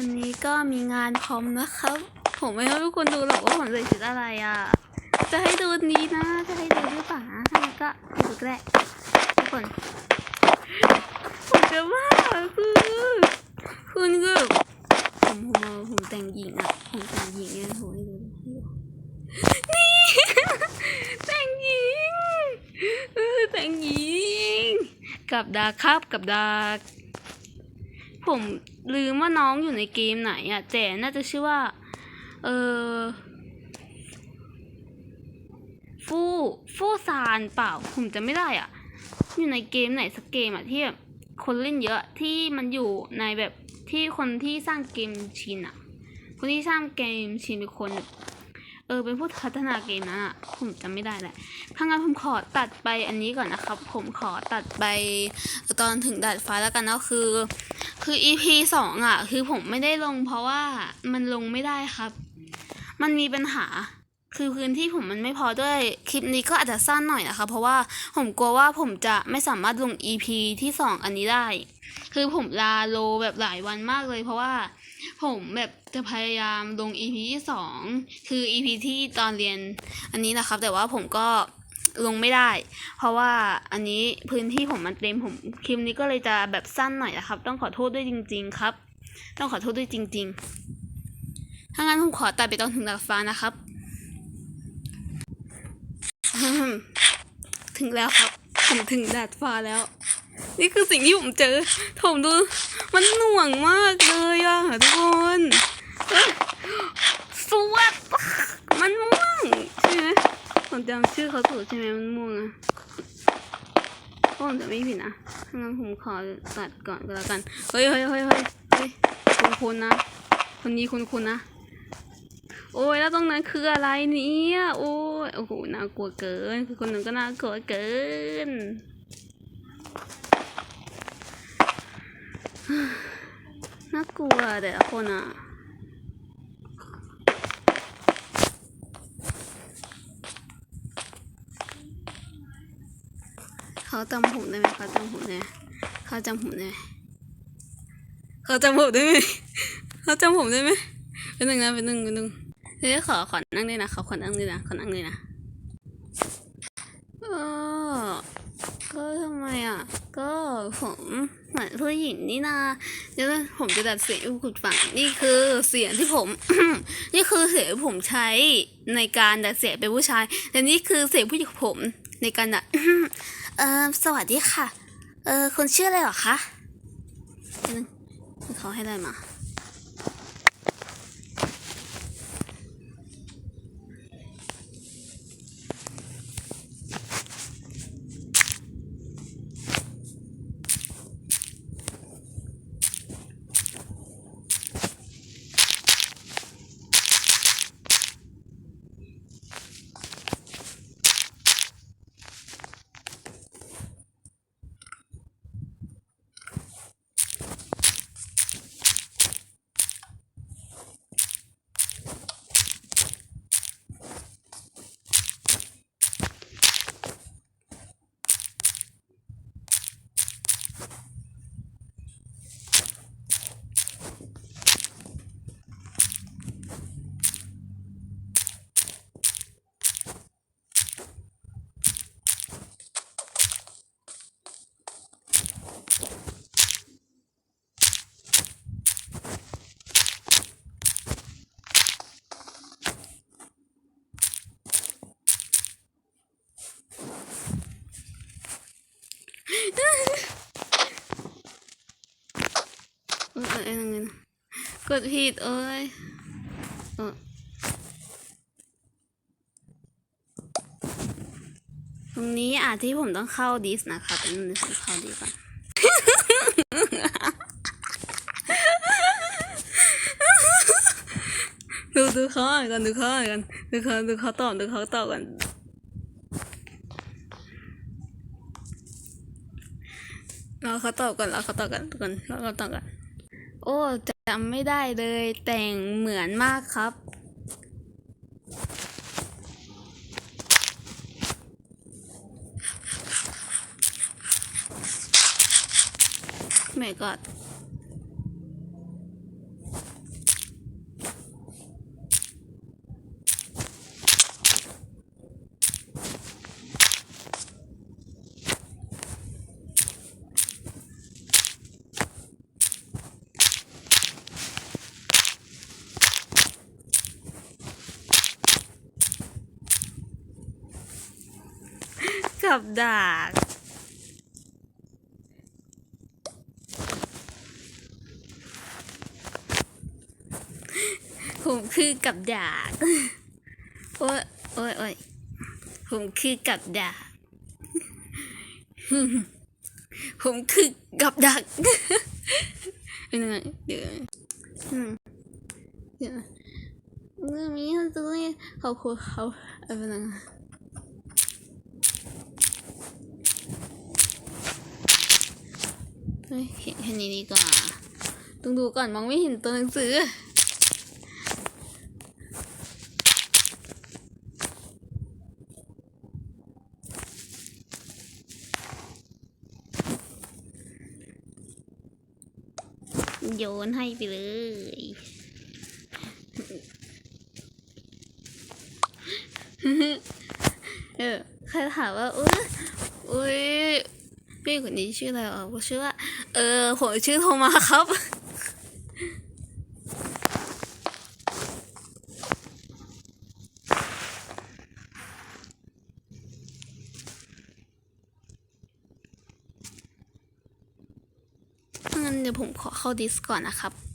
วันนี้ก็มีงานพร้อมนะครับ ผมไม่ให้ทุกคนดูหรอกว่าผมใส่ชุดอะไรอะ จะให้ดูนี้นะ จะให้ดูหรือเปล่าถ้าก็ดูก็ได้ทุกคนผมจะว่าคือคุณก็ผมผมผมแต่งหญิงอะ ผมแต่งหญิงเนี่ยผมให้ดูนี่แต่งหญิงแต่งหญิง กับดาครับกับดา ผมลืมว่าน้องอยู่ในเกมไหนอะแต่น่าจะชื่อว่า เออฟู่ฟู่ซานเปล่า ผมจะไม่ได้อะอยู่ในเกมไหนสักเกมอะที่แบบคนเล่นเยอะที่มันอยู่ในแบบที่คนที่สร้างเกมชินอะคนที่สร้างเกมชินเป็นคนแบบ เออเป็นผู้พัฒนาเกมนั้นอะผมจำไม่ได้แหละถ้างั้นผมขอตัดไปอันนี้ก่อนนะครับ ผมขอตัดไปตอนถึงดาดฟ้าแล้วกันนะคือ คือ EP สองอะคือผมไม่ได้ลงเพราะว่ามันลงไม่ได้ครับ มันมีปัญหาคือพื้นที่ผมมันไม่พอด้วยคลิปนี้ก็อาจจะสั้นหน่อยนะคะ เพราะว่าผมกลัวว่าผมจะไม่สามารถลง EP ที่สองอันนี้ได้ คือผมลาโลแบบหลายวันมากเลย เพราะว่า ผมแบบจะพยายามลง EP ที่สองคือ EP ที่ตอนเรียนอันนี้นะครับ แต่ว่าผมก็ลงไม่ได้ เพราะว่าอันนี้พื้นที่ผมมันเต็มผมคลิปนี้ก็เลยจะแบบสั้นหน่อยนะครับ ต้องขอโทษด้วยจริง ๆ ครับ ต้องขอโทษด้วยจริง ๆ ถ้างั้นผมขอตัดไปตอนถึงดาดฟ้านะครับ ถึงแล้วครับ ผมถึงดาดฟ้าแล้ว นี่คือสิ่งที่ผมเจอผมดู มันหน่วงมากเลยอะทุกคนเอ้ยสวัสดมันม่วงใช่ไหมผมจำชื่อเขาถูกใช่ไหมมันม่วงอะผมจะไม่ผิดนะถ้างั้นผมขอตัดก่อนก็แล้วกัน เฮ้ยเฮ้ยเฮ้ยเฮ้ยเฮ้ยคุณคุณนะ คนนี้คุณคุณนะ โอ้ยแล้วตรงนั้นคืออะไรเนี่ยโอ้ยโอ้โหน่ากลัวเกิน คือคนหนึ่งก็น่ากลัวเกิน น่ากลัวแต่ละคนอะเขาจำผมได้ไหมเขาจำผมได้เขาจำผมได้ไหมเขาจำผมได้ไหมเขาจำผมได้ไหมเป็นหนึ่งนะเป็นหนึ่งเป็นหนึ่งเดี๋ยวขอขอนั่งด้วยนะขาขอนั่งด้วยนะขอนั่งด้วยนะก็ก็ทำไมอะ ก็ผม เหมือนผู้หญิงนี่นาเดี๋ยวผมจะดัดเสียงให้คุณฟังนี่คือเสียงที่ผม นี่คือเสียงผมใช้ในการดัดเสียงเป็นผู้ชายแต่นี่คือเสียงผู้หญิงผมในการดัดเออสวัสดีค่ะ เออคนชื่ออะไรหรอคะเดี๋ยวเขาให้อะไรมา เออเออเออเงินกดผิดเอ้ยเออตรงนี้อาจที่ผมต้องเข้าดิสนะคะเป็นงผมเข้าดิสก่อนดูดูเขาอ่านกันดูเขาอ่านกันดูเขาดูเขาตอบดูเขาตอบกันเราเขาตอบกันเราเขาตอบกันทุกคนเราเขาตอบกัน โอ้จำไม่ได้เลย แต่งเหมือนมากครับ ไม่กอด กับดักผมคือกับดักโอ้ยโอ้ยโอ้ยผมคือกับดักผมคือกับดักเดี๋ยวนะเดี๋ยวนะอืมเดี๋ยวนะเมื่อมีตัวนี้เขาคุยเขาอะไรนะ เฮ้ยเห็นแค่นี้ดีกว่า ต้องดูก่อนมองไม่เห็นตัวหนังสือ โยนให้ไปเลยเออใครถามว่าอุ้ยอุ้ย พี่คนนี้ชื่ออะไรอะผมชื่อว่า เออผมชื่อโทมาครับ งั้นเดี๋ยวผมขอเข้าดิสก่อนนะครับ